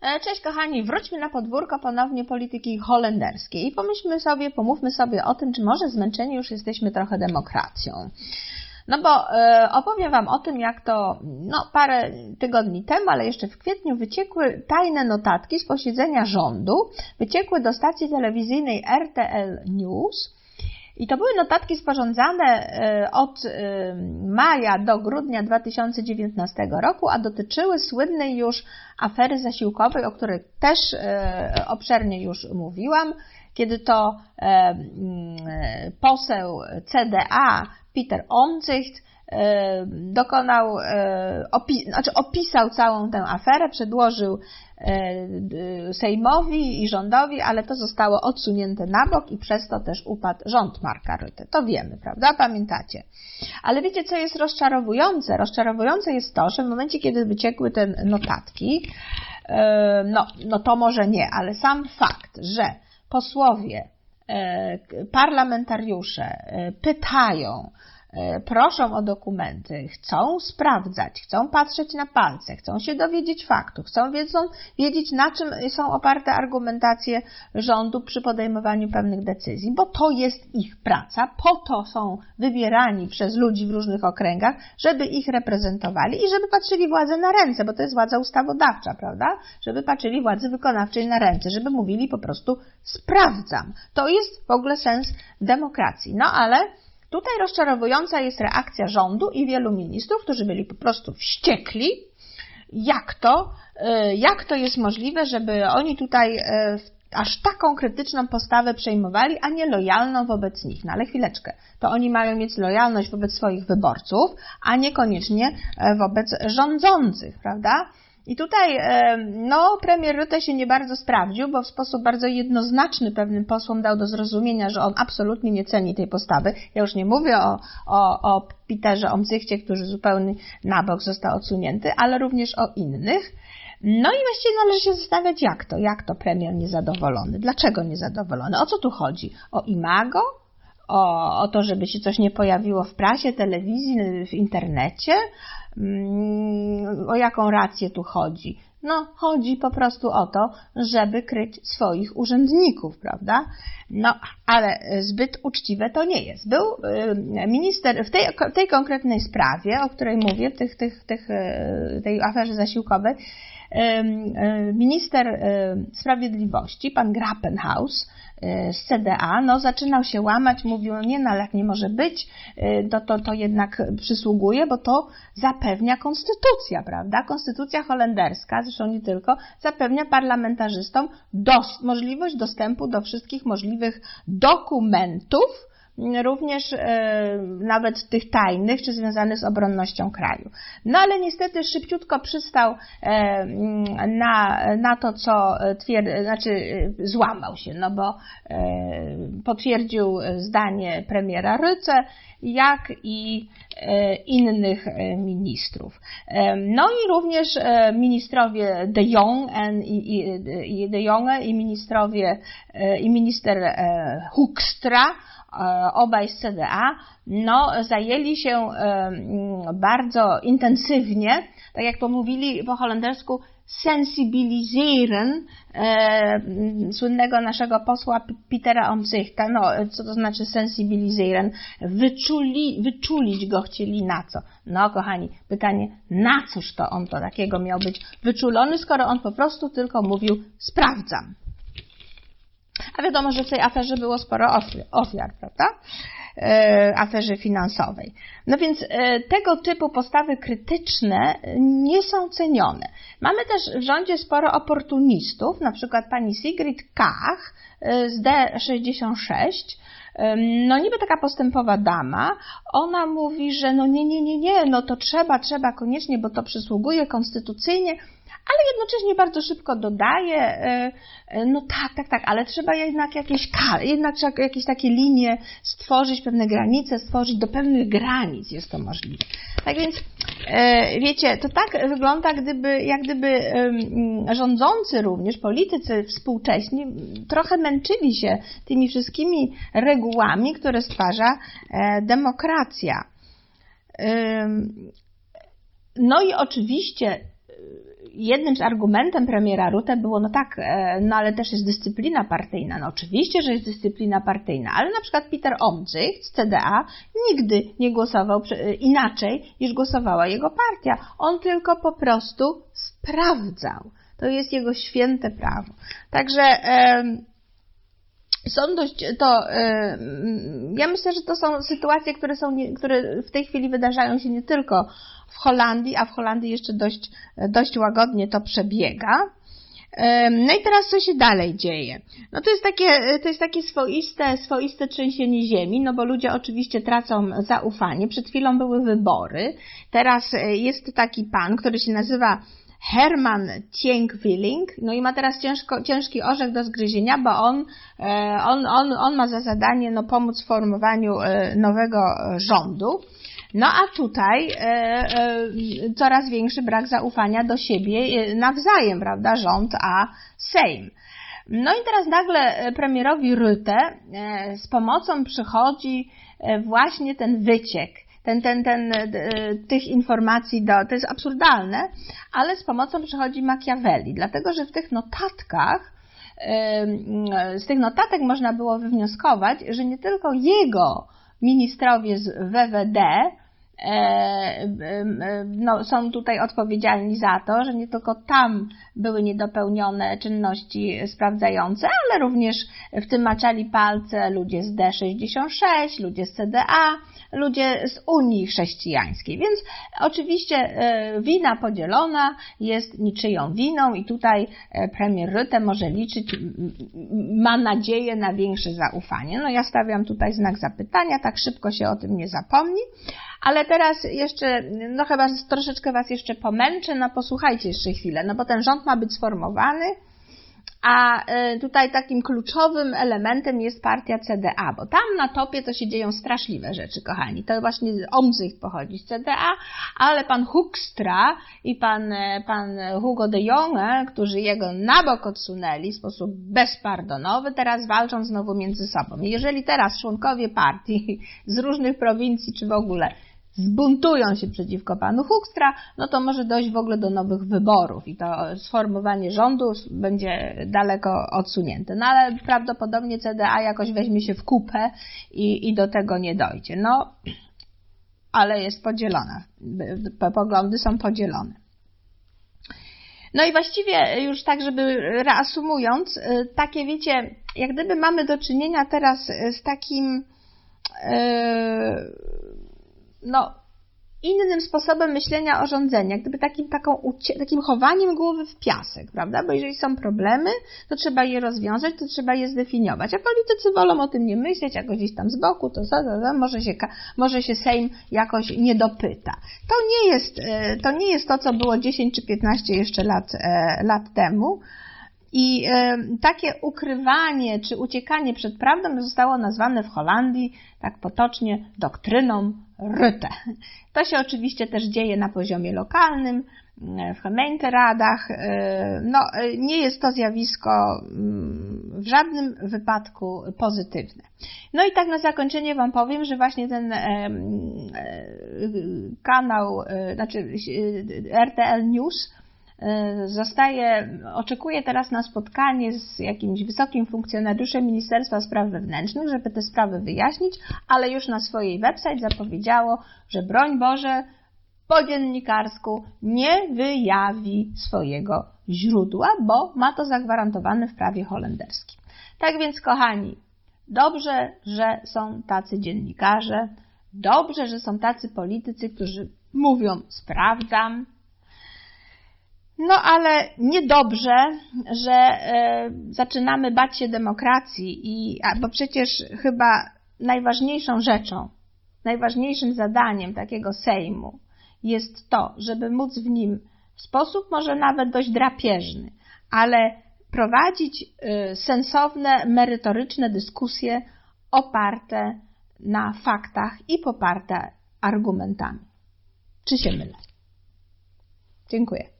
E, cześć kochani, wróćmy na podwórko ponownie polityki holenderskiej i pomyślmy sobie, pomówmy sobie o tym, czy może zmęczeni już jesteśmy trochę demokracją. No bo e, opowiem Wam o tym, jak to no, parę tygodni temu, ale jeszcze w kwietniu wyciekły tajne notatki z posiedzenia rządu, wyciekły do stacji telewizyjnej RTL News, i to były notatki sporządzane e, od e, maja do grudnia 2019 roku, a dotyczyły słynnej już afery zasiłkowej, o której też e, obszernie już mówiłam, kiedy to poseł CDA Peter Omzicht dokonał, opi, znaczy opisał całą tę aferę, przedłożył E, Sejmowi i rządowi, ale to zostało odsunięte na bok i przez to też upadł rząd Marka Rutte. To wiemy, prawda? Pamiętacie. Ale wiecie, co jest rozczarowujące? Rozczarowujące jest to, że w momencie, kiedy wyciekły te notatki, e, no, no to może nie, ale sam fakt, że posłowie, e, parlamentariusze pytają, E, proszą o dokumenty, chcą sprawdzać, chcą patrzeć na palce, chcą się dowiedzieć faktu, chcą wiedzieć, na czym są oparte argumentacje rządu przy podejmowaniu pewnych decyzji, bo to jest ich praca, po to są wybierani przez ludzi w różnych okręgach, żeby ich reprezentowali i żeby patrzyli władzy na ręce, bo to jest władza ustawodawcza, prawda? Żeby patrzyli władzy wykonawczej na ręce, żeby mówili po prostu sprawdzam. To jest w ogóle sens demokracji. No ale Tutaj rozczarowująca jest reakcja rządu i wielu ministrów, którzy byli po prostu wściekli, jak to, e, jak to jest możliwe, żeby oni tutaj e, aż taką krytyczną postawę przejmowali, a nie lojalną wobec nich. No ale chwileczkę, to oni mają mieć lojalność wobec swoich wyborców, a niekoniecznie e, wobec rządzących, prawda? I tutaj no, premier Rutte się nie bardzo sprawdził, bo w sposób bardzo jednoznaczny pewnym posłom dał do zrozumienia, że on absolutnie nie ceni tej postawy. Ja już nie mówię o, o, o Peterze Omcychcie, który zupełnie na bok został odsunięty, ale również o innych. No i właściwie należy się zastanawiać, jak to, jak to premier niezadowolony, dlaczego niezadowolony, o co tu chodzi? O imago? O, o to, żeby się coś nie pojawiło w prasie, telewizji, w internecie? Mm, o jaką rację tu chodzi? No, chodzi po prostu o to, żeby kryć swoich urzędników, prawda? No, ale zbyt uczciwe to nie jest. Był y, minister w tej, tej konkretnej sprawie, o której mówię, tych, tych, tych, y, tej aferze zasiłkowej, minister sprawiedliwości, pan Grappenhaus, E, z CDA, no zaczynał się łamać, mówił, no nie, no ale jak nie może być, e, to, to, to jednak przysługuje, bo to zapewnia konstytucja, prawda? Konstytucja holenderska, zresztą nie tylko, zapewnia parlamentarzystom dos możliwość dostępu do wszystkich możliwych dokumentów, również e, nawet tych tajnych, czy związanych z obronnością kraju. No ale niestety szybciutko przystał e, na, na to, co twierdzi, znaczy e, złamał się, no bo potwierdził zdanie premiera Ryce, jak i innych ministrów. No i również ministrowie de Jong i, de Jonge i ministrowie i minister Hoekstra E, obaj z CDA, no, zajęli się e, mm, bardzo intensywnie, tak jak to mówili po holendersku, sensibiliseren e, mm, słynnego naszego posła Petera Omzichta. No, co to znaczy sensibiliseren? Wyczuli, wyczulić go chcieli na co? No, kochani, pytanie, na cóż to on to takiego miał być wyczulony, skoro on po prostu tylko mówił, sprawdzam. A wiadomo, że w tej aferze było sporo ofiar, prawda? E, aferze finansowej. No więc e, tego typu postawy krytyczne nie są cenione. Mamy też w rządzie sporo oportunistów, na przykład pani Sigrid Kach e, z D66, no niby taka postępowa dama, ona mówi, że no nie, nie, nie, nie, no to trzeba, trzeba koniecznie, bo to przysługuje konstytucyjnie, ale jednocześnie bardzo szybko dodaje, e, e, no tak, tak, tak, ale trzeba jednak jakieś jednak trzeba jakieś takie linie stworzyć, pewne granice stworzyć, do pewnych granic jest to możliwe. Tak więc, e, wiecie, to tak wygląda, gdyby, jak gdyby rządzący również, politycy współcześni trochę męczyli się tymi wszystkimi regułami, które stwarza demokracja. No i oczywiście jednym z argumentem premiera Rutte było, no tak, e, no ale też jest dyscyplina partyjna. No oczywiście, że jest dyscyplina partyjna, ale na przykład Peter Omtzigt z CDA nigdy nie głosował e, inaczej niż głosowała jego partia. On tylko po prostu sprawdzał. To jest jego święte prawo. Także są dość, to ja myślę, że to są sytuacje, które są, które w tej chwili wydarzają się nie tylko w Holandii, a w Holandii jeszcze dość, dość łagodnie to przebiega. No i teraz co się dalej dzieje? No to jest takie, to jest takie swoiste, swoiste trzęsienie ziemi, no bo ludzie oczywiście tracą zaufanie. Przed chwilą były wybory. Teraz e, jest taki pan, który się nazywa Herman Tienkwiling, no i ma teraz ciężko, ciężki orzech do zgryzienia, bo on, e, on, on, on ma za zadanie no, pomóc w formowaniu e, nowego rządu. No a tutaj e, e, coraz większy brak zaufania do siebie e, nawzajem, prawda, rząd a Sejm. No i teraz nagle premierowi Rutte z pomocą przychodzi właśnie ten wyciek, ten, ten, ten, tych informacji, do, to jest absurdalne, ale z pomocą przychodzi Machiavelli, dlatego że w tych notatkach, z tych notatek można było wywnioskować, że nie tylko jego ministrowie z WWD no, są tutaj odpowiedzialni za to, że nie tylko tam były niedopełnione czynności sprawdzające, ale również w tym maczali palce ludzie z D66, ludzie z CDA, ludzie z Unii Chrześcijańskiej. Więc oczywiście e, wina podzielona jest niczyją winą i tutaj premier Rutte może liczyć, ma nadzieję na większe zaufanie. No ja stawiam tutaj znak zapytania, tak szybko się o tym nie zapomni. Ale teraz jeszcze, no chyba troszeczkę Was jeszcze pomęczę, no posłuchajcie jeszcze chwilę, no bo ten rząd ma być sformowany, a e, tutaj takim kluczowym elementem jest partia CDA, bo tam na topie to się dzieją straszliwe rzeczy, kochani. To właśnie Omzycht pochodzi z CDA, ale pan Hoekstra i pan, e, pan Hugo de Jonge, którzy jego na bok odsunęli w sposób bezpardonowy, teraz walczą znowu między sobą. jeżeli teraz członkowie partii z różnych prowincji, czy w ogóle zbuntują się przeciwko panu Hukstra, no to może dojść w ogóle do nowych wyborów i to sformowanie rządu będzie daleko odsunięte. No ale prawdopodobnie CDA jakoś weźmie się w kupę i, i do tego nie dojdzie. No, ale jest podzielona. Poglądy są podzielone. No i właściwie już tak, żeby reasumując, takie wiecie, jak gdyby mamy do czynienia teraz z takim yy, no, innym sposobem myślenia o rządzeniu, gdyby takim, taką, takim chowaniem głowy w piasek, prawda? Bo jeżeli są problemy, to trzeba je rozwiązać, to trzeba je zdefiniować. A politycy wolą o tym nie myśleć, jako gdzieś tam z boku, to za, za, za, może, się, może się Sejm jakoś nie dopyta. To nie jest, e, to nie jest to, co było 10 czy 15 jeszcze lat, e, lat temu. I takie ukrywanie czy uciekanie przed prawdą zostało nazwane w Holandii tak potocznie doktryną Rutte. To się oczywiście też dzieje na poziomie lokalnym, w gemeenteradach. No, nie jest to zjawisko mm, w żadnym wypadku pozytywne. No i tak na zakończenie Wam powiem, że właśnie ten e, kanał, e, znaczy RTL News, E, zostaje, oczekuje teraz na spotkanie z jakimś wysokim funkcjonariuszem Ministerstwa Spraw Wewnętrznych, żeby te sprawy wyjaśnić, ale już na swojej website zapowiedziało, że broń Boże po dziennikarsku nie wyjawi swojego źródła, bo ma to zagwarantowane w prawie holenderskim. Tak więc, kochani, dobrze, że są tacy dziennikarze, dobrze, że są tacy politycy, którzy mówią sprawdzam, no ale niedobrze, że e, zaczynamy bać się demokracji, i, bo przecież chyba najważniejszą rzeczą, najważniejszym zadaniem takiego Sejmu jest to, żeby móc w nim w sposób może nawet dość drapieżny, ale prowadzić e, sensowne, merytoryczne dyskusje oparte na faktach i poparte argumentami. Czy się mylę? Dziękuję.